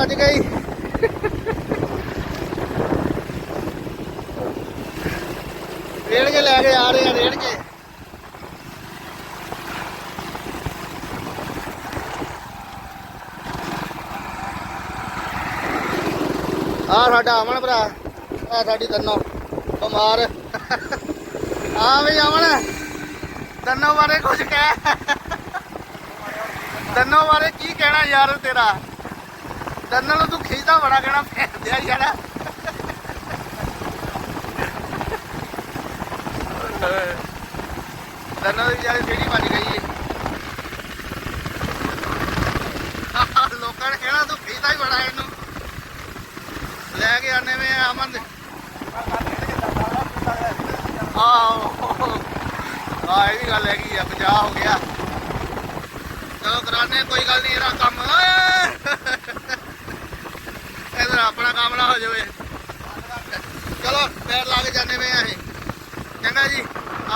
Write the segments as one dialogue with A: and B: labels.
A: ਵੱਜ ਗਈ ਰੇੜ ਕੇ ਲੈ ਕੇ ਆ ਰਹੇ ਆ ਰੇੜ ਕੇ ਆ ਸਾਡਾ ਅਮਨ ਭਰਾ, ਆ ਸਾਡੀ ਤੰਨੋ, ਬਿਮਾਰ। ਆ ਵੀ ਅਮਨ, ਤੰਨੋ ਬਾਰੇ ਕੁਝ ਕਹਿ। ਤੰਨੋ ਬਾਰੇ ਕੀ ਕਹਿਣਾ ਯਾਰ ਤੇਰਾ? ਤੰਨੋ ਨੂੰ ਤੂੰ ਖਿੱਚਦਾ ਬੜਾ ਕਹਿਣਾ ਫੇਰਦਿਆ ਯਾਰ ਤੰਨੋ ਦੀ ਯਾਰ ਜਿਹੜੀ ਵੱਜ ਗਈ ਏ। ਲੋਕਾਂ ਨੇ ਕਹਿਣਾ, ਤੂੰ ਖਿੱਚਦਾ ਹੀ ਬੜਾ ਇਹਨੂੰ। ਲੈ ਕੇ ਆਨੇ ਵੇ ਅਮਨ ਦੇ। ਆ ਇਹ ਵੀ ਗੱਲ ਹੈਗੀ ਆ 50 ਹੋ ਗਿਆ। ਚਲੋ ਕਰਾਨੇ ਕੋਈ ਗੱਲ ਨਹੀਂ ਇਹਦਾ ਕੰਮ। ਇਹਦਾ ਆਪਣਾ ਕੰਮ ਨਾ ਹੋ ਜਾਵੇ। ਚਲੋ, ਪੈਰ ਲਾ ਕੇ ਜਾਣੇ ਵੇ ਅਸੀਂ। ਚੰਗਾ ਜੀ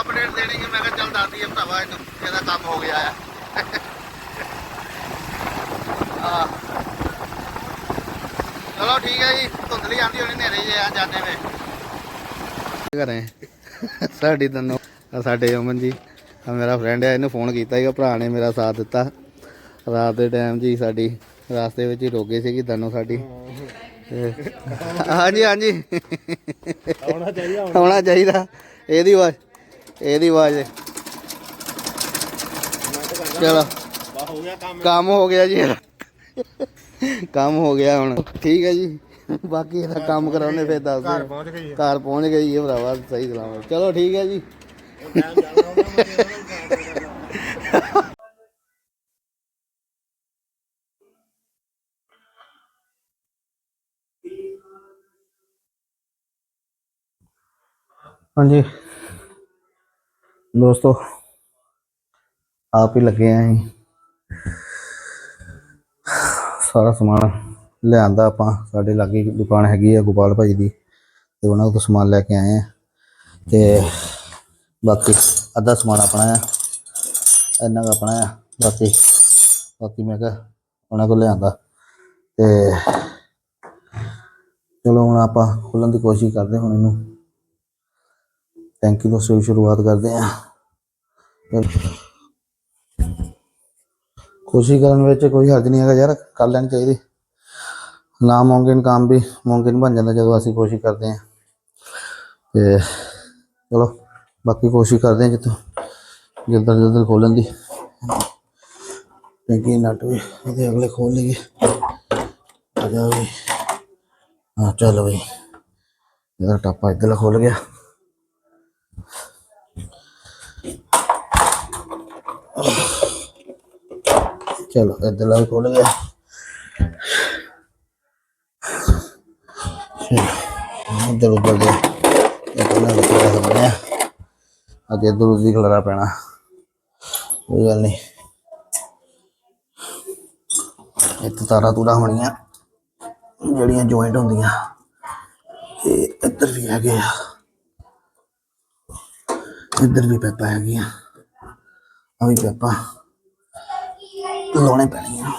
A: ਅਪਡੇਟ ਦੇਣੀ ਕਿ ਮੈਂ ਕਿਹਾ ਚੱਲ ਦੱਸਦੀ ਆ ਭਰਾਵਾ, ਇਹਨੂੰ ਇਹਦਾ ਕੰਮ ਹੋ ਗਿਆ ਆ। ਚਲੋ ਠੀਕ ਹੈ ਜੀ ਧੁੰਦਲੀ ਆਂਦੀ ਹੋਣੀ ਨੇਰੇ ਜੇ ਆ ਜਾਣੇ ਵੇ ਘਰੇ। ਸਾਡੀ ਤੈਨੂੰ ਸਾਡੇ ਅਮਨ ਜੀ ਆ ਮੇਰਾ ਫਰੈਂਡ ਹੈ ਇਹਨੂੰ ਫੋਨ ਕੀਤਾ ਸੀਗਾ, ਭਰਾ ਨੇ ਮੇਰਾ ਸਾਥ ਦਿੱਤਾ। ਰਾਤ ਦੇ ਟਾਈਮ ਜੀ ਸਾਡੀ, ਰਾਸਤੇ ਵਿੱਚ ਹੀ ਰੋਗੇ ਸੀਗੀ ਤੈਨੂੰ ਸਾਡੀ। ਹਾਂਜੀ ਹਾਂਜੀ।
B: ਆਉਣਾ ਚਾਹੀਦਾ
A: ਆਉਣਾ ਚਾਹੀਦਾ। ਇਹਦੀ ਆਵਾਜ਼ ਇਹਦੀ ਆਵਾਜ਼। ਚਲੋ।
B: ਬਾ ਹੋ ਗਿਆ ਕੰਮ
A: ਕੰਮ ਹੋ ਗਿਆ ਜੀ। ਕੰਮ ਹੋ ਗਿਆ ਹੁਣ। ਠੀਕ ਹੈ ਜੀ। ਬਾਕੀ ਇਹਦਾ ਕੰਮ ਕਰਾਉਣੇ ਫਿਰ ਦੱਸ
B: ਘਰ
A: ਦਿਓ
B: ਪਹੁੰਚ ਗਈ ਹੈ।
A: ਘਰ ਪਹੁੰਚ ਗਈ ਹੈ ਭਰਾਵਾ ਸਹੀ ਸਲਾਮਤ। ਚਲੋ ਠੀਕ ਹੈ ਜੀ
B: ਟਾਈਮ ਚੱਲਦਾ ਹੁੰਦਾ ਮੈਂ
A: ਹਾਂਜੀ। ਦੋਸਤੋ, ਆਪ ਹੀ ਲੱਗੇ ਆਂ ਅਸੀਂ। ਸਾਰਾ ਸਮਾਨ ਲਿਆਂਦਾ ਆਪਾਂ। ਸਾਡੇ ਲਾਗੇ ਦੁਕਾਨ ਹੈਗੀ ਆ ਗੋਪਾਲ ਭਾਜੀ ਦੀ, ਤੇ ਉਹਨਾਂ ਤੋਂ ਸਮਾਨ ਲੈ ਕੇ ਆਏ ਆ। ਤੇ ਬਾਕੀ ਅੱਧਾ ਸਮਾਨ ਆਪਣਾ ਆ, ਇੰਨਾ ਕੁ ਆਪਣਾ ਆ। ਬਾਕੀ ਬਾਕੀ ਮੈਂ ਕਿਹਾ ਉਹਨਾਂ ਕੋਲ ਲਿਆਂਦਾ। ਤੇ ਚਲੋ ਹੁਣ ਆਪਾਂ ਖੋਲਣ ਦੀ ਕੋਸ਼ਿਸ਼ ਕਰਦੇ ਹੁਣ ਇਹਨੂੰ। ਟੈਂਕੀ ਤੋਂ ਸ਼ੁਰੂ ਸ਼ੁਰੂਆਤ ਕਰਦੇ ਹਾਂ। ਕੋਸ਼ਿਸ਼ ਕਰਨ ਵਿੱਚ ਕੋਈ ਹਰਜ ਨਹੀਂ ਹੈਗਾ ਯਾਰ, ਕਰ ਲੈਣੀ ਚਾਹੀਦੀ। ਨਾ ਮੁਮਕਿਨ ਕੰਮ ਵੀ ਮੁਮਕਿਨ ਬਣ ਜਾਂਦਾ ਜਦੋਂ ਅਸੀਂ ਕੋਸ਼ਿਸ਼ ਕਰਦੇ ਹਾਂ। ਤੇ ਚਲੋ, ਬਾਕੀ ਕੋਸ਼ਿਸ਼ ਕਰਦੇ ਹਾਂ ਜਿੱਥੋਂ ਜਲਦ ਜਲਦ ਖੋਲਣ ਦੀ। ਟੈਂਕੀ ਨਟ ਵੀ। ਇਹਦੇ ਅਗਲੇ ਖੋਲ ਲਈਏ। ਆ ਜਾ। ਵੀ ਹਾਂ ਚੱਲ ਬਈ। ਇਹਦਾ ਟਾਪਾ ਇੱਧਰ ਖੋਲ ਗਿਆ। ਚਲੋ, ਇੱਧਰ ਵੀ ਖੁੱਲ ਗਿਆ ਚਲੋ, ਇੱਧਰ ਉੱਧਰ ਦੇ ਇੱਧਰ ਨਾਲ ਲੱਗਿਆ ਹੋਇਆ ਅੱਗੇ ਇੱਧਰ ਉੱਧਰ ਖਲਰਾ ਪੈਣਾ। ਕੋਈ ਗੱਲ ਨਹੀਂ। ਇੱਥੇ ਤਾਰਾਂ ਤੂਰਾ ਹੋਣੀਆਂ, ਜਿਹੜੀਆਂ ਜੁਆਇੰਟ ਹੁੰਦੀਆਂ। ਇਹ ਇੱਧਰ ਵੀ ਹੈਗੇ ਆ। ਇੱਧਰ ਵੀ ਪੈਪਾ ਹੈਗੀਆਂ। ਆ ਵੀ ਪੈਪਾ ਲਾਉਣੇ ਪੈਣੀਆਂ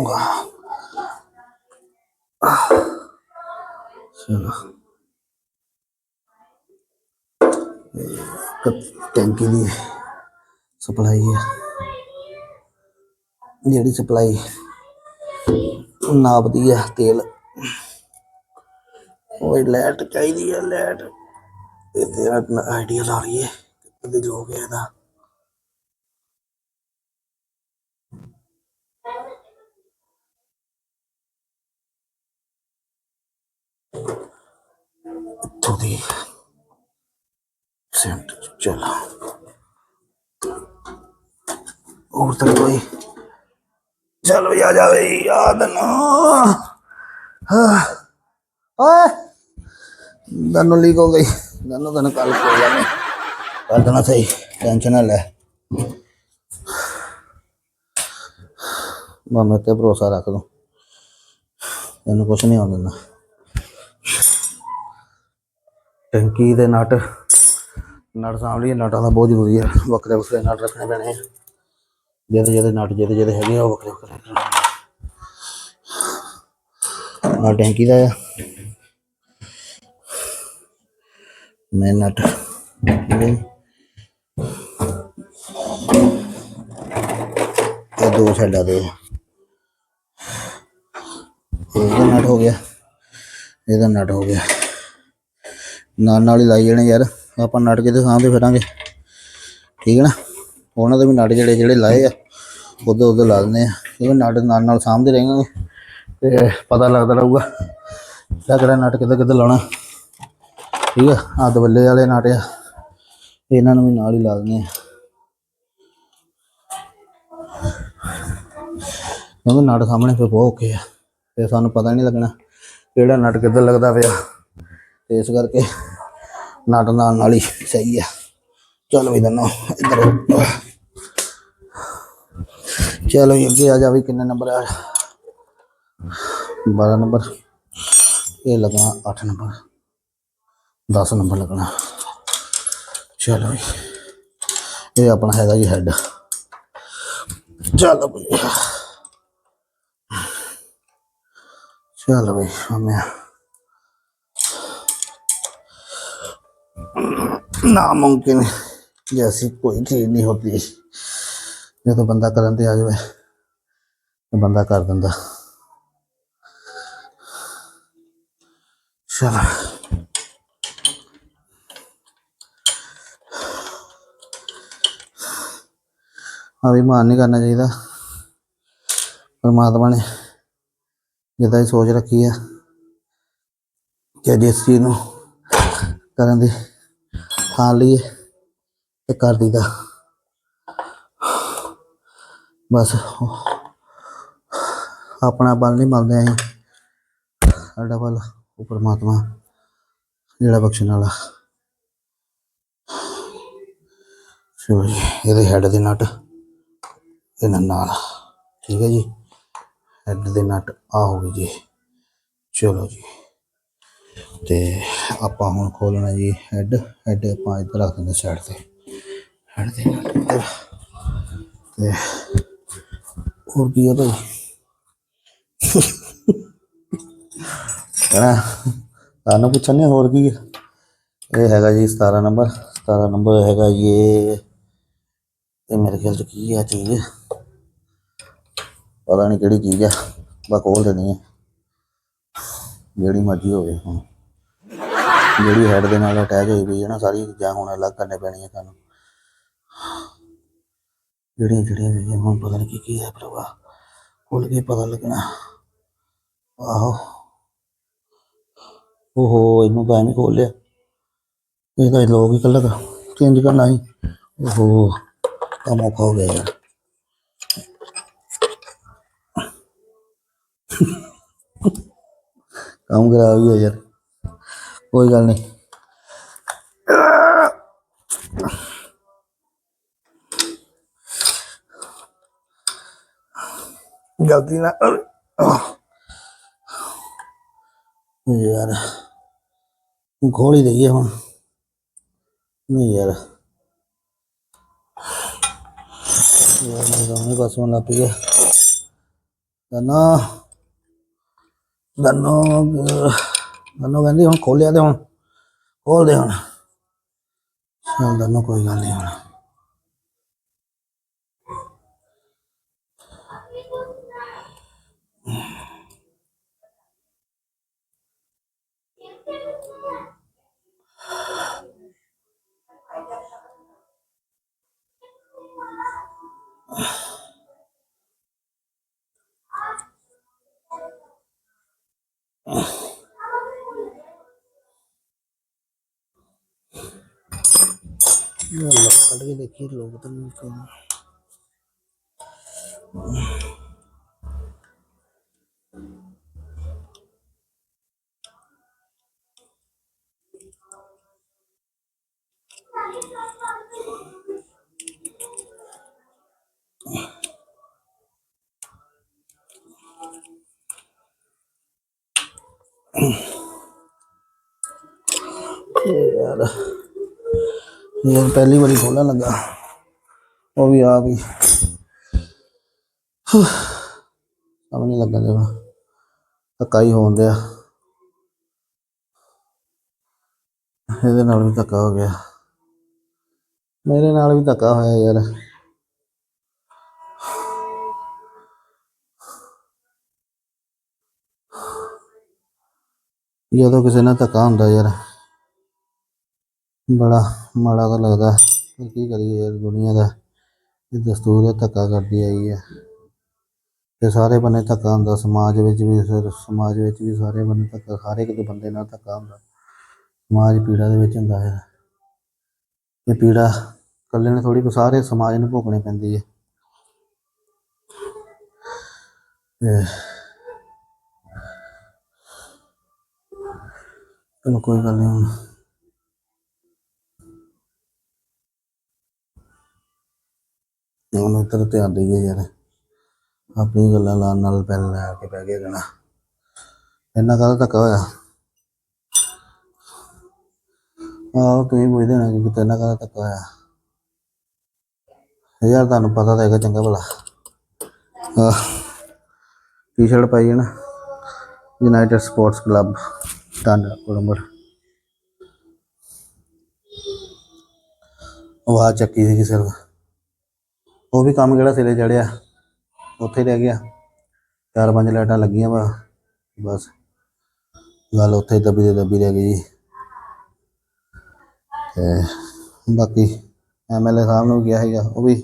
A: ਵਾਹ। ਚਲੋ। ਟੈਂਕੀ ਦੀ ਸਪਲਾਈ ਹੈ। ਜਿਹੜੀ ਸਪਲਾਈ ਨਾਪਦੀ ਹੈ ਤੇਲ। ਉਹ ਲੈਟ ਚਾਹੀਦੀ ਹੈ ਲੈਟ ਇਹਦੇ ਆਈਡੀਆ ਲਾ ਲਈਏ ਹੈ ਕਿੱਥੇ ਜੋ ਗਿਆ ਇਹਦਾ। ਇੱਥੋਂ ਦੀ ਸੈਂਟਰ ਚਲਾ। ਹੋਰ ਤਾਂ ਕੋਈ। ਚਲ ਵੀ ਆ ਜਾਵੇ ਯਾਦ ਨਾ ਹਾਂ ਓਏ ਦਨੋ ਲੀਕ ਗਈ। ਦਨੋ ਦਨ ਕੱਲ ਕੋਈ ਗੱਲ ਨਹੀਂ ਕੱਲ ਤਾਂ ਸਹੀ ਟੈਨਸ਼ਨ ਨਾ ਲੈ ਮਾਮੇ ਤੇ ਭਰੋਸਾ ਰੱਖ ਦੋ ਤੈਨੂੰ ਕੁਛ ਨਹੀਂ ਆਉਣ ਦਿੰਦਾ ਟੈਂਕੀ ਦੇ ਨਟ ਨਟ ਸਾਂਭਲੀ ਨਟਾਂ ਦਾ ਬਹੁਤ ਜ਼ਰੂਰੀ ਹੈ ਵੱਖਰੇ ਵੱਖਰੇ ਨਟ ਰੱਖਣੇ ਪੈਣੇ ਆ ਜਿਹਦੇ ਜਿਹਦੇ ਨਟ ਜਿਹਦੇ ਜਿਹਦੇ ਹੈਗੇ ਆ ਉਹ ਵੱਖਰੇ ਵੱਖਰੇ ਰੱਖਣੇ ਪੈਣੇ ਆ। ਟੈਂਕੀ ਦਾ ਆ ਮੈਂ ਨਟ ਠੀਕ ਇਹ ਦੋ ਸਾਈਡਾਂ ਦੇ। ਇਹਦਾ ਨਟ ਹੋ ਗਿਆ। ਇਹਦਾ ਨਟ ਹੋ ਗਿਆ। ਨਾਲ ਨਾਲ ਹੀ ਲਾਈ ਜਾਣੇ ਯਾਰ। ਆਪਾਂ ਨਟ ਕਿਤੇ ਸਾਹਮਣੇ ਫਿਰਾਂਗੇ। ਠੀਕ ਹੈ ਨਾ? ਉਹਨਾਂ ਦੇ ਵੀ ਨਟ ਜਿਹੜੇ ਜਿਹੜੇ ਲਾਏ ਆ ਉਦੋਂ ਉਦੋਂ ਲਾ ਦਿੰਦੇ ਆ। ਕਿਉਂਕਿ ਨਟ ਨਾਲ ਨਾਲ ਸਾਹਮਣੇ ਰਹਿਣਗੇ ਤੇ ਪਤਾ ਲੱਗਦਾ ਰਹੂਗਾ। ਕਿਹੜਾ ਕਿਹੜਾ ਨਟ ਕਿੱਦਾਂ ਕਿੱਦਾਂ ਲਾਉਣਾ। ਠੀਕ ਆ, ਆਹ ਦਵੱਲੇ ਵਾਲੇ ਨਟ ਆ। ਇਹਨਾਂ ਨੂੰ ਵੀ ਨਾਲ ਹੀ ਲਾ ਦਿੰਦੇ ਆ। ਕਿਉਂਕਿ ਨਟ ਸਾਹਮਣੇ ਫਿਰ ਬਹੁਤ ਔਖੇ ਆ ਤੇ ਸਾਨੂੰ ਪਤਾ ਨਹੀਂ ਲੱਗਣਾ ਕਿਹੜਾ ਨਟ ਕਿੱਧਰ ਲੱਗਦਾ ਪਿਆ। ਤੇ ਇਸ ਕਰਕੇ ਨਾਟ ਨਾਲ ਨਾਲ ਹੀ ਸਹੀ ਆ। ਚਲ ਵੀ ਦਨੋ, ਇੱਧਰ। ਆਓ। ਚਲੋ ਅੱਗੇ ਆ ਜਾ ਵੀ ਕਿੰਨੇ ਨੰਬਰ ਆ। 12 ਨੰਬਰ, ਇਹ ਲੱਗਣਾ 8 ਨੰਬਰ। 10 ਨੰਬਰ ਲੱਗਣਾ ਚਲੋ ਜੀ ਇਹ ਆਪਣਾ ਹੈਗਾ ਜੀ ਹੈਡ ਚਲੋ ਬਈ चलो भाई हमें नामुमकिन जैसी कोई चीज नहीं होती जो बंदा करन ते आ जाए तो बंदा कर दिंदा चलो ਅਭਿਮਾਨ ਨਹੀਂ ਕਰਨਾ ਚਾਹੀਦਾ। ਪਰਮਾਤਮਾ ਨੇ ਜਿੱਦਾਂ ਹੀ ਸੋਚ ਰੱਖੀ ਆ ਕਿ ਜਿਸ ਚੀਜ਼ ਨੂੰ ਕਰਨ ਦੀ ਥਾਂ ਲਈ ਤੇ ਕਰ ਦਿੱਤਾ ਬਸ ਆਪਣਾ ਬਲ ਨਹੀਂ ਮੰਨਦੇ ਆਂ ਸਾਡਾ ਬਲ ਉਹ ਪਰਮਾਤਮਾ ਜਿਹੜਾ ਬਖਸ਼ਣ ਵਾਲਾ। ਸੋ ਇਹਦੇ ਹੈਡ ਦੇ ਨਟ। ਇਹਨਾਂ ਨਾਲ ਠੀਕ ਹੈ ਜੀ? ਹੈਡ ਦੇ ਨਟ ਆ ਹੋ ਗਈ ਜੀ। ਚਲੋ ਜੀ। ਤੇ ਆਪਾਂ ਹੁਣ ਖੋਲਣਾ ਜੀ ਹੈਡ ਹੈਡ ਆਪਾਂ ਇੱਧਰ ਰੱਖ ਦਿੰਦੇ ਸਾਈਡ ਤੇ। ਹੈਡ ਦੇ ਨਟ ਇੱਧਰ। ਤੇ ਹੋਰ ਕੀ ਹੈ ਭਾਈ? ਕਹਣਾ ਤੁਹਾਨੂੰ ਪੁੱਛਣੇ ਹੋਰ ਕੀ ਹੈ ਇਹ ਹੈਗਾ ਜੀ 17 ਨੰਬਰ। 17 ਨੰਬਰ ਹੈਗਾ ਜੀ ਇਹ ਇਹ ਮੇਰੇ ਖਿਆਲ ਚ ਕੀ ਆ ਚੀਜ਼? ਪਤਾ ਨਹੀਂ ਕਿਹੜੀ ਚੀਜ਼ ਆ, ਬਸ ਖੋਲ ਦੇਣੀ ਹੈ ਜਿਹੜੀ ਮਰਜ਼ੀ ਹੋਵੇ ਹੁਣ। ਜਿਹੜੀ ਹੈਡ ਦੇ ਨਾਲ ਅਟੈਚ ਹੋਈ ਪਈ ਹੈ ਨਾ ਸਾਰੀ ਚੀਜ਼ਾਂ ਹੁਣ ਅਲੱਗ ਕਰਨੇ ਪੈਣੀਆਂ ਸਾਨੂੰ ਜਿਹੜੀਆਂ ਜਿਹੜੀਆਂ ਵੀ ਹੁਣ ਪਤਾ ਨਹੀਂ ਕੀ ਕੀ ਹੈ ਭਰਾਵਾ। ਖੋਲ ਕੇ ਪਤਾ ਲੱਗਣਾ। ਆਹੋ। ਓਹੋ, ਇਹਨੂੰ ਤਾਂ ਐਵੇਂ ਖੋਲ ਲਿਆ। ਇਹ ਤਾਂ ਲੋਕ ਹੀ ਕੱਲਾ ਚੇਂਜ ਕਰਨਾ ਸੀ। ਓਹੋ। ਕੰਮ ਔਖਾ ਹੋ ਗਿਆ ਯਾਰ ਕੰਮ ਖਰਾਬ ਹੀ ਹੋ ਯਾਰ ਕੋਈ ਗੱਲ ਨਹੀਂ ਗਲਤੀ ਨਾ ਯਾਰ ਖੋਲ ਹੀ ਦਈਏ ਬਸ ਹੁਣ ਲੱਗ ਪਿਆ ਦਨਾ ਦਨੋ ਦਨੋ ਕਹਿੰਦੀ ਹੁਣ ਖੋਲਿਆ ਤੇ ਹੁਣ, ਖੋਲਦੇ ਹੁਣ। ਚੱਲ ਦਨੋ ਕੋਈ ਗੱਲ ਨਹੀਂ ਹੁਣ। ਯਾਰ ਕੱਢ ਕੇ ਦੇਖੀ ਲੋਕ ਤਾਂ ਨਹੀਂ ਕੋਈ ਇਹ ਯਾਰ ਪਹਿਲੀ ਵਾਰੀ ਖੋਲਣ ਲੱਗਾ। ਉਹ ਵੀ ਆਪ ਹੀ। ਸਮਝ ਨਹੀਂ ਲੱਗਾ ਜਗਾ ਧੱਕਾ ਹੀ ਹੋਣ ਦਿਆ। ਇਹਦੇ ਨਾਲ ਵੀ ਧੱਕਾ ਹੋ ਗਿਆ। ਮੇਰੇ ਨਾਲ ਵੀ ਧੱਕਾ ਹੋਇਆ ਯਾਰ। ਜਦੋਂ ਕਿਸੇ ਨਾਲ ਧੱਕਾ ਹੁੰਦਾ ਯਾਰ। ਬੜਾ ਮਾੜਾ ਤਾਂ ਲੱਗਦਾ ਪਰ ਕੀ ਕਰੀਏ ਯਾਰ, ਦੁਨੀਆ ਦਾ ਇਹ ਦਸਤੂਰ ਹੈ, ਧੱਕਾ ਕਰਦੀ ਆਈ ਹੈ। ਤੇ ਸਾਰੇ ਬੰਨੇ ਧੱਕਾ ਹੁੰਦਾ, ਸਮਾਜ ਵਿੱਚ ਵੀ ਫਿਰ ਸਮਾਜ ਵਿੱਚ ਵੀ ਸਾਰੇ ਬੰਨੇ ਧੱਕਾ, ਹਰ ਇੱਕ ਦੇ ਬੰਦੇ ਨਾਲ ਧੱਕਾ ਹੁੰਦਾ। ਸਮਾਜ ਪੀੜਾ ਦੇ ਵਿੱਚ ਹੁੰਦਾ ਹੈ। ਇਹ ਪੀੜਾ ਇਕੱਲੇ ਨੇ ਥੋੜੀ ਸਾਰੇ ਸਮਾਜ ਨੂੰ ਭੋਗਣੀ ਪੈਂਦੀ ਹੈ। ਤੇ ਚਲੋ ਕੋਈ ਗੱਲ ਨਹੀਂ ਹੁਣ ਹੁਣ ਧਿਆਨ ਦੇਈਏ ਯਾਰ। ਆਪਣੀ ਗੱਲਾਂ ਲਾਣ ਨਾਲ ਪਹਿਲ ਲੈ ਕੇ ਬਹਿ ਗਿਆ ਜਣਾ ਇੰਨਾ ਕਾਹਦਾ ਧੱਕਾ ਹੋਇਆ? ਆਹ, ਤੁਸੀਂ ਪੁੱਛਦੇ ਨਾ ਕਿ ਕਿਤੇ ਕਾਹਦਾ ਧੱਕਾ ਹੋਇਆ। ਯਾਰ ਤੁਹਾਨੂੰ ਪਤਾ ਤਾਂ ਹੈਗਾ ਚੰਗਾ ਭਲਾ। ਟੀ-ਸ਼ਰਟ ਪਾਈ ਹੈ ਨਾ। ਯੂਨਾਈਟਿਡ ਸਪੋਰਟਸ ਕਲੱਬ ਟਾਂਡਾ ਕੋਲੰਬਰ ਉਹ ਚੱਕੀ ਸੀ ਸਿਰ। ਉਹ ਵੀ ਕੰਮ ਕਿਹੜਾ ਸਿਰੇ ਚੜਿਆ? ਉੱਥੇ ਰਹਿ ਗਿਆ। ਚਾਰ ਪੰਜ ਲਾਈਟਾਂ ਲੱਗੀਆਂ ਵਾ, ਬਸ। ਗੱਲ ਉੱਥੇ ਦੱਬੀ ਦੇ ਦੱਬੀ ਰਹਿ ਗਈ ਜੀ। ਤੇ ਬਾਕੀ ਐਮਐਲਏ ਸਾਹਿਬ ਨੂੰ ਵੀ ਕਿਹਾ ਸੀਗਾ, ਉਹ ਵੀ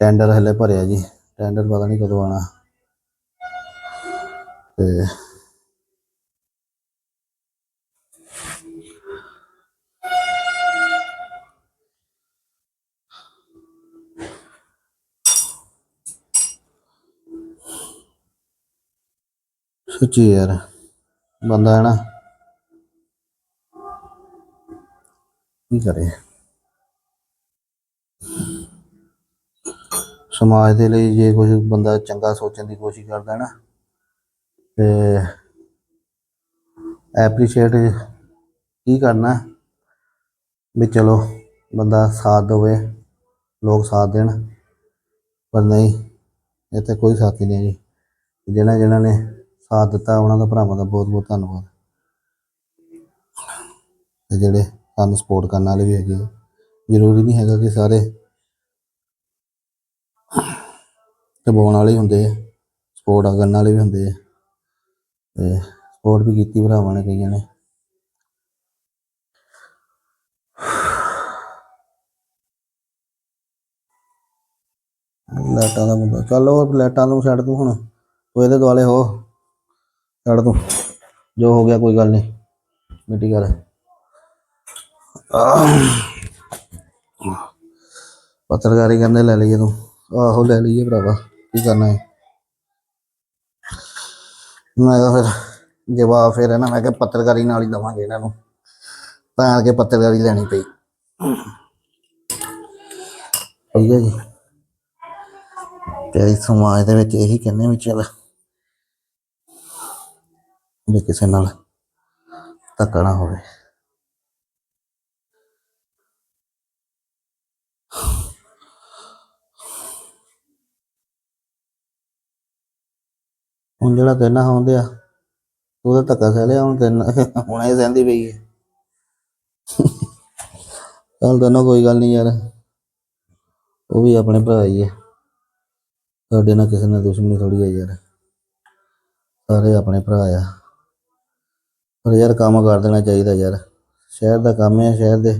A: ਟੈਂਡਰ ਹਲੇ ਭਰਿਆ ਜੀ। ਟੈਂਡਰ ਪਤਾ ਨਹੀਂ ਕਦੋਂ ਆਣਾ ਤੇ ਸੱਚੀ ਯਾਰ, ਬੰਦਾ ਹੈ ਨਾ। ਕੀ ਕਰੇ? ਸਮਾਜ ਦੇ ਲਈ ਜੇ ਕੁਝ ਬੰਦਾ ਚੰਗਾ ਸੋਚਣ ਦੀ ਕੋਸ਼ਿਸ਼ ਕਰਦਾ ਹੈ ਨਾ, ਤੇ ਐਪਰੀਸ਼ੀਏਟ ਕੀ ਕਰਨਾ? ਵੀ ਚਲੋ, ਬੰਦਾ ਸਾਥ ਦੇਵੇ, ਲੋਕ ਸਾਥ ਦੇਣ, ਪਰ ਨਹੀਂ ਇੱਥੇ ਕੋਈ ਸਾਥੀ ਨਹੀਂ ਜੀ। ਜਿਹਨਾਂ ਜਿਹਨਾਂ ਨੇ ਸਾਥ ਦਿੱਤਾ, ਉਹਨਾਂ ਦਾ ਭਰਾਵਾਂ ਦਾ ਬਹੁਤ ਬਹੁਤ ਧੰਨਵਾਦ। ਤੇ ਜਿਹੜੇ ਸਾਨੂੰ ਸਪੋਰਟ ਕਰਨ ਵਾਲੇ ਵੀ ਹੈਗੇ ਆ। ਜ਼ਰੂਰੀ ਨਹੀਂ ਹੈਗਾ ਕਿ ਸਾਰੇ ਦਬਾਉਣ ਵਾਲੇ ਹੁੰਦੇ ਆ ਸਪੋਰਟ ਕਰਨ ਵਾਲੇ ਵੀ ਹੁੰਦੇ ਆ। ਤੇ ਸਪੋਰਟ ਵੀ ਕੀਤੀ ਭਰਾਵਾਂ ਨੇ ਕਈਆਂ ਨੇ। ਲਾਈਟਾਂ ਦਾ ਮੁੱਦਾ ਚੱਲ ਉਹ ਲਾਈਟਾਂ ਨੂੰ ਛੱਡ ਤੂੰ ਹੁਣ, ਤੂੰ ਇਹਦੇ ਦੁਆਲੇ ਹੋ। ਛੱਡ ਤੂੰ। ਜੋ ਹੋ ਗਿਆ, ਕੋਈ ਗੱਲ ਨਹੀਂ। ਮਿੱਟੀ ਕਰ ਪੱਤਰਕਾਰੀ ਕਰਨੇ ਲੈ ਲਈਏ ਤੂੰ। ਆਹੋ, ਲੈ ਲਈਏ ਭਰਾਵਾ। ਕੀ ਕਰਨਾ ਹੈ? ਮੈਂ ਕਿਹਾ ਫਿਰ ਜਵਾਬ ਫਿਰ ਹੈ ਨਾ, ਮੈਂ ਕਿਹਾ ਪੱਤਰਕਾਰੀ ਨਾਲ ਹੀ ਦਵਾਂਗੇ ਇਹਨਾਂ ਨੂੰ। ਤਾਂ ਆ ਕੇ ਪੱਤਰਕਾਰੀ ਲੈਣੀ ਪਈ। ਠੀਕ ਹੈ ਜੀ। ਤੇਰੀ ਸਮਾਜ ਦੇ ਵਿੱਚ ਇਹੀ ਕਹਿੰਦੇ ਵੀ ਚੱਲ। ਵੀ ਕਿਸੇ ਨਾਲ ਧੱਕਾ ਨਾ ਹੋਵੇ। ਹੁਣ ਜਿਹੜਾ ਤੇਰੇ ਆਉਂਦੇ ਹੁੰਦੇ ਆ ਉਹਦਾ ਧੱਕਾ ਸਹਿ ਲਿਆ, ਹੁਣ ਤੈਨੂੰ ਹੁਣ ਇਹ ਸਹਿੰਦੀ ਪਈ ਹੈ। ਚੱਲ ਤੈਨੂੰ ਕੋਈ ਗੱਲ ਨਹੀਂ ਯਾਰ, ਉਹ ਵੀ ਆਪਣੇ ਭਰਾ ਹੀ ਹੈ। ਸਾਡੇ ਨਾਲ ਕਿਸੇ ਨਾਲ ਦੁਸ਼ਮਣੀ ਥੋੜੀ ਹੈ ਯਾਰ। ਸਾਰੇ ਆਪਣੇ ਭਰਾ ਆ। ਪਰ ਯਾਰ ਕੰਮ ਕਰ ਦੇਣਾ ਚਾਹੀਦਾ ਯਾਰ। ਸ਼ਹਿਰ ਦਾ ਕੰਮ ਹੈ, ਸ਼ਹਿਰ ਦੇ,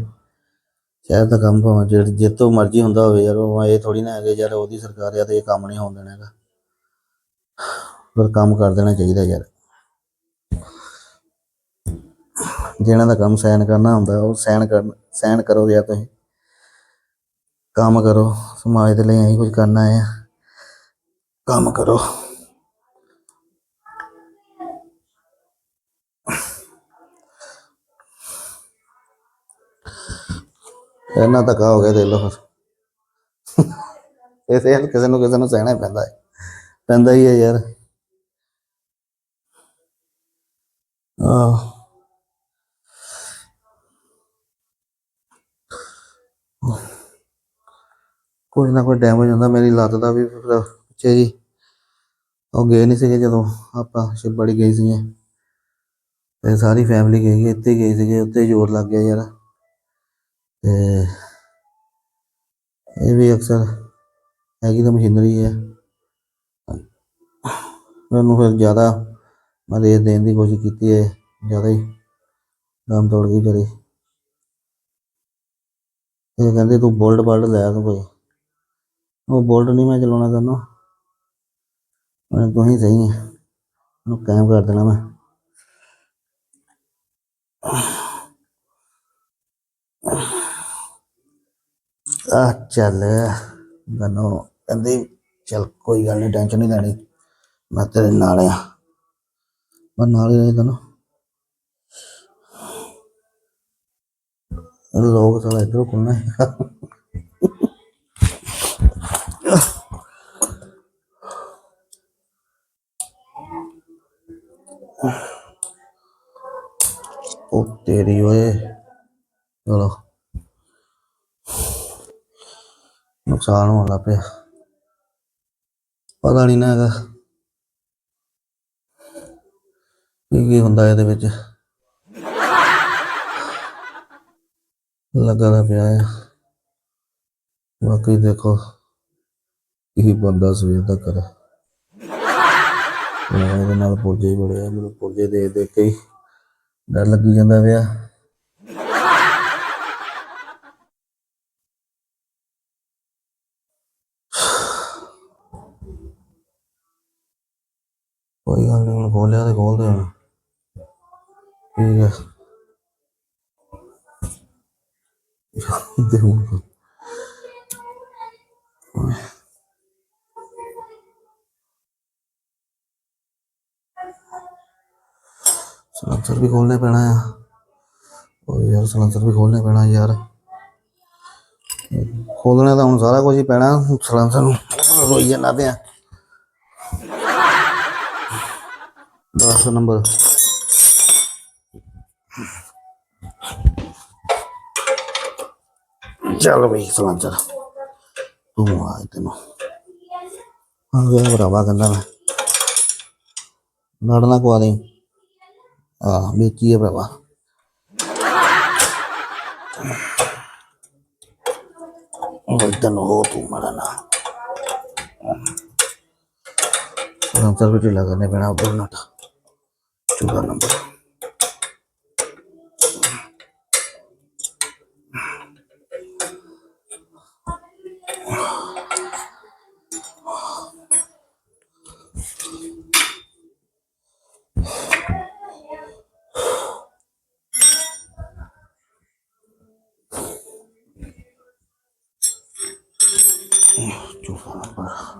A: ਸ਼ਹਿਰ ਦਾ ਕੰਮ ਭਾਵੇਂ ਜਿਹੜੇ ਜਿੱਤੋਂ ਮਰਜ਼ੀ ਹੁੰਦਾ ਹੋਵੇ ਯਾਰ, ਉਹ ਇਹ ਥੋੜੀ ਨਾ ਹੈਗੇ ਯਾਰ, ਉਹਦੀ ਸਰਕਾਰ ਆ ਤੇ ਇਹ ਕੰਮ ਨਹੀਂ ਹੋਣ ਦੇਣਾ ਹੈਗਾ। ਪਰ ਕੰਮ ਕਰ ਦੇਣਾ ਚਾਹੀਦਾ ਯਾਰ। ਜਿਹਨਾਂ ਦਾ ਕੰਮ ਸਹਿਨ ਕਰਨਾ ਹੁੰਦਾ, ਉਹ ਸਹਿਨ ਕਰ ਸਹਿਨ ਕਰੋ ਯਾਰ ਤੁਸੀਂ। ਕੰਮ ਕਰੋ, ਸਮਾਜ ਦੇ ਲਈ ਅਸੀਂ ਕੁਝ ਕਰਨਾ ਹੈ। ਕੰਮ ਕਰੋ। ਇਹਨਾਂ ਧੱਕਾ ਹੋ ਗਿਆ ਦੇ ਲੋ ਫਿਰ। ਇਸੇ ਕਿਸੇ ਨੂੰ ਕਿਸੇ ਨੂੰ ਸਹਿਣਾ ਹੀ ਪੈਂਦਾ ਹੈ। ਪੈਂਦਾ ਹੀ ਹੈ ਯਾਰ। ਆਹ। ਕੋਈ ਨਾ ਕੋਈ ਡੈਮੇਜ ਹੁੰਦਾ ਮੇਰੀ ਲੱਤ ਦਾ ਵੀ ਪਿੱਛੇ ਜੀ। ਉਹ ਗਏ ਨਹੀਂ ਸੀਗੇ ਜਦੋਂ ਆਪਾਂ ਸ਼ਿਵਬੜੀ ਗਏ ਸੀਗੇ। ਤੇ ਸਾਰੀ ਫੈਮਿਲੀ ਗਈ ਸੀ, ਇੱਥੇ ਗਏ ਸੀਗੇ ਉੱਤੇ ਜ਼ੋਰ ਲੱਗ ਗਿਆ ਯਾਰ। ਤੇ ਇਹ ਵੀ ਅਕਸਰ ਹੈਗੀ ਤਾਂ ਮਸ਼ੀਨਰੀ ਹੈ। ਉਹਨੂੰ ਫਿਰ ਜ਼ਿਆਦਾ ਮਦਦ ਦੇਣ ਦੀ ਕੋਸ਼ਿਸ਼ ਕੀਤੀ ਹੈ, ਜ਼ਿਆਦਾ ਹੀ ਦਮ ਤੋੜ ਗਈ ਜਰੀ ਇਹ ਕਹਿੰਦੇ ਤੂੰ ਬੋਲਟ ਬਾਲਟ ਲੈ ਤੂੰ ਕੋਈ। ਉਹ ਬੋਲਟ ਨਹੀਂ ਮੈਂ ਚਲਾਉਣਾ ਤੈਨੂੰ ਮੈਂ ਤੂੰ ਹੀ ਸਹੀ ਹੈ। ਉਹਨੂੰ ਕਾਇਮ ਕਰ ਦੇਣਾ ਮੈਂ। ਆ ਚੱਲ, ਮੈਨੂੰ ਕਹਿੰਦੀ, ਚੱਲ ਕੋਈ ਗੱਲ ਨਹੀਂ ਟੈਨਸ਼ਨ ਨਹੀਂ ਲੈਣੀ। ਮੈਂ ਤੇਰੇ ਨਾਲ ਆ। ਮੈਂ ਨਾਲ ਹੀ ਰਹਿ ਤੈਨੂੰ। ਲੋਕ ਸਾਲਾ ਇਧਰੋਂ ਕੋਣਾ ਉਹ ਤੇਰੀ ਓਏ ਚਲੋ ਨੁਕਸਾਨ ਹੋਣ ਲੱਗ ਪਿਆ। ਪਤਾ ਨਹੀਂ ਨਾ ਹੈਗਾ ਕੀ ਕੀ ਹੁੰਦਾ ਇਹਦੇ ਵਿੱਚ। ਲੱਗਾ ਦਾ ਪਿਆ ਆ। ਬਾਕੀ ਦੇਖੋ ਕੀ ਬੰਦਾ ਸਵੇਰ ਦਾ ਕਰੇ। ਇਹਦੇ ਨਾਲ ਪੁਰਜੇ ਹੀ ਬੜੇ ਆ। ਮੈਨੂੰ ਪੁਰਜੇ ਦੇ ਦੇ ਕੇ ਹੀ ਡਰ ਲੱਗੀ ਜਾਂਦਾ ਪਿਆ ਕੋਈ ਗੱਲ ਨਹੀਂ ਹੁਣ ਖੋਲਿਆ ਤੇ ਖੋਲਦੇ ਹੁਣ ਠੀਕ ਹੈ ਦੇ ਹੁਣ ਵੀ ਖੋਲਣੇ ਪੈਣਾ ਆ। ਉਹ ਯਾਰ ਸਲੈਂਸਰ ਵੀ ਖੋਲਣੇ ਪੈਣਾ ਯਾਰ। ਖੋਲਣਾ ਤਾਂ ਹੁਣ ਸਾਰਾ ਕੁਝ ਹੀ ਪੈਣਾ ਸਲੈਂਸਰ ਨੂੰ ਰੋਈ ਜਾਣਾ ਪਿਆ 10 ਨੰਬਰ। ਚੱਲ ਬਈ ਸਲੈਂਸਰ ਤੂੰ ਆ ਤੈਨੂੰ। ਆ ਗਿਆ ਭਰਾਵਾ ਕਹਿੰਦਾ ਮੈਂ। ਲੜਨਾ ਕਵਾ ਦੇ। ਆ, ਵੇਚੀ ਹੈ ਭਰਾਵਾ। ਉਹ ਹੋ ਤੂੰ ਮੜਾ ਨਾ। ਸਲੈਂਸਰ ਵੀ ਢਿੱਲਾ ਕਰਨੇ ਪੈਣਾ ਉਧਰ ਨਟ ਚੌਦਾਂ ਨੰਬਰ ਚੌਦਾਂ ਨੰਬਰ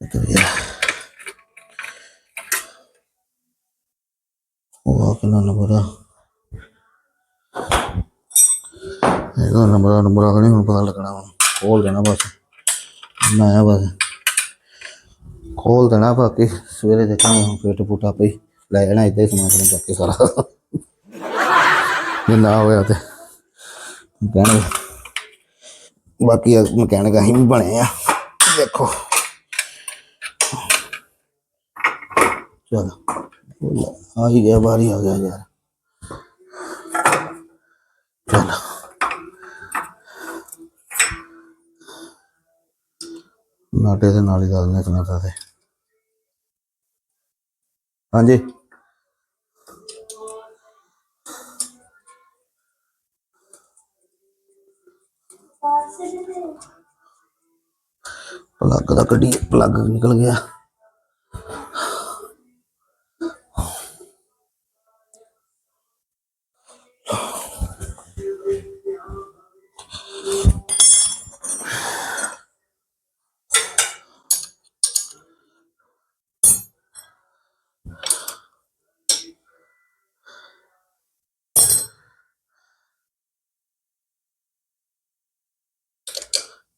A: ਇਹ ਗਿਆ ਉਹ ਆ ਕਿੰਨਾ ਨੰਬਰ ਆ ਇਹਦਾ ਨੰਬਰ ਆ ਨੰਬਰ ਆ ਨਹੀਂ ਹੁਣ ਪਤਾ ਲੱਗਣਾ ਹੁਣ ਖੋਲ ਦੇਣਾ ਬਸ। ਨਾ ਆ ਬਸ। ਖੋਲ ਦੇਣਾ ਬਾਕੀ, ਸਵੇਰੇ ਦੇਖਾਂਗੇ ਹੁਣ ਫੇਟ ਫੂਟਾ ਪਈ। ਲੈ ਜਾਣਾ ਇੱਦਾਂ ਹੀ ਸਮਾਨ ਸਮੂਨ ਚੱਕ ਕੇ ਸਾਰਾ। ਜੇ ਨਾ ਹੋਇਆ ਤੇ ਕਹਿਣਗੇ ਬਾਕੀ ਮਕੈਨਿਕ ਅਸੀਂ ਵੀ ਬਣੇ ਆ। ਦੇਖੋ। ਚਲ। ਆ ਹੀ ਗਿਆ ਬਾਰੀ ਆ ਗਿਆ ਯਾਰ। ਚਲ। ਨਾਟੇ ਦੇ ਨਾਲ ਹੀ ਗੱਲ ਨੇ ਸੁਣਾਤਾ ਤੇ। ਹਾਂਜੀ। ਪਲੱਗ ਦਾ ਕੱਢੀ ਪਲੱਗ ਨਿਕਲ ਗਿਆ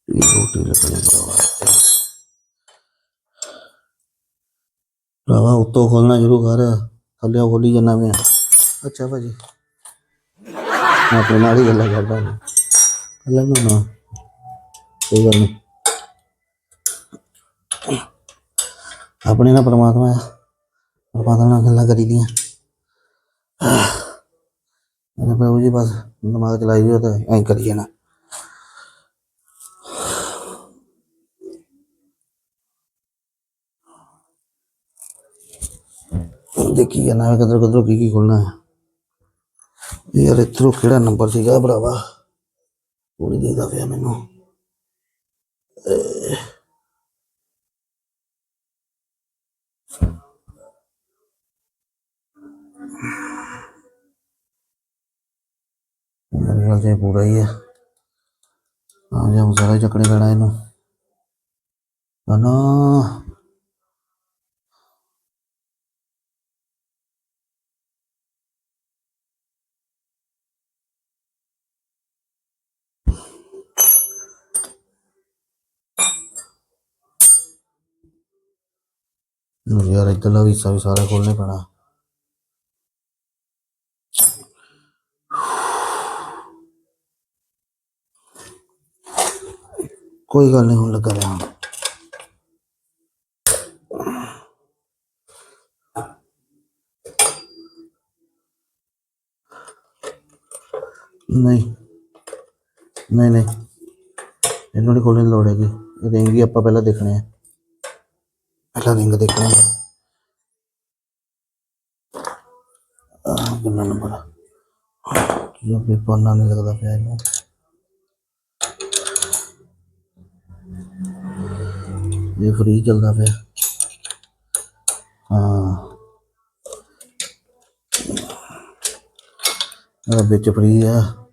A: ਇਹ ਰੋਟੀ ਲੱਗਣੀ ਭਰਾਵਾ ਉੱਤੋਂ ਖੋਲਣਾ ਸ਼ੁਰੂ ਕਰ ਥੱਲੇ ਖੋਲੀ ਜਾਂਦਾ ਮੈਂ। ਅੱਛਾ ਭਾਜੀ। ਮੈਂ ਆਪਣੇ ਨਾਲ ਹੀ ਗੱਲਾਂ ਕਰਦਾ ਹਾਂ। ਕੱਲਾ ਨਾ ਕੋਈ ਗੱਲ ਨਹੀਂ। ਆਪਣੇ ਨਾਲ ਪਰਮਾਤਮਾ ਆ। ਪਰਮਾਤਮਾ ਨਾਲ ਗੱਲਾਂ ਕਰੀ ਦੀਆਂ। ਮੇਰੇ ਪ੍ਰਭੂ ਜੀ, ਬਸ ਦਿਮਾਗ ਚਲਾਈ ਜਾਓ ਤੇ ਐਂ ਕਰੀ ਜਾਣਾ। ਦੇਖੀ ਜਾਣਾ ਹੈ ਕਦਰ ਕਦਰ ਕੀ ਕੀ ਖੋਲਣਾ ਹੈ ਯਾਰ ਇਥੋਂ ਕਿਹੜਾ ਨੰਬਰ ਸੀਗਾ ਭਰਾਵਾ ਉਹ ਨਹੀਂ ਦੇਦਾ ਪਿਆ ਮੈਨੂੰ ਮੇਰੇ ਖਿਆਲ 'ਚ ਇਹ ਪੂਰਾ ਹੀ ਹੈ ਆ ਜਾ ਮਸਾਲਾ ਚੱਕਣੇ ਪੈਣਾ ਇਹਨੂੰ ਨਾ ਯਾਰ ਇੱਧਰਲਾ ਵੀ ਹਿੱਸਾ ਵੀ ਸਾਰਾ ਖੋਲਣੇ ਪੈਣਾ। ਕੋਈ ਗੱਲ ਨਹੀਂ, ਹੁਣ ਲੱਗਾ ਰਿਹਾ ਨਹੀਂ ਨਹੀਂ ਨਹੀਂ। ਇਹਨੂੰ ਨਹੀਂ ਖੋਲਣ ਦੀ ਲੋੜ ਹੈਗੀ। ਰਿੰਗ ਹੀ ਆਪਾਂ ਪਹਿਲਾਂ ਦੇਖਣੇ ਆ। ਪਹਿਲਾਂ ਰਿੰਗ ਦੇਖਣੇ ਕਿੰਨਾ ਨੰਬਰ ਆ। ਪੇਪਰ ਨਾਲ ਨਹੀਂ ਲੱਗਦਾ ਪਿਆ ਇਹਨੂੰ। ਇਹ ਫ੍ਰੀ ਚੱਲਦਾ ਪਿਆ। ਹਾਂ। ਵਿੱਚ ਫ੍ਰੀ ਆ।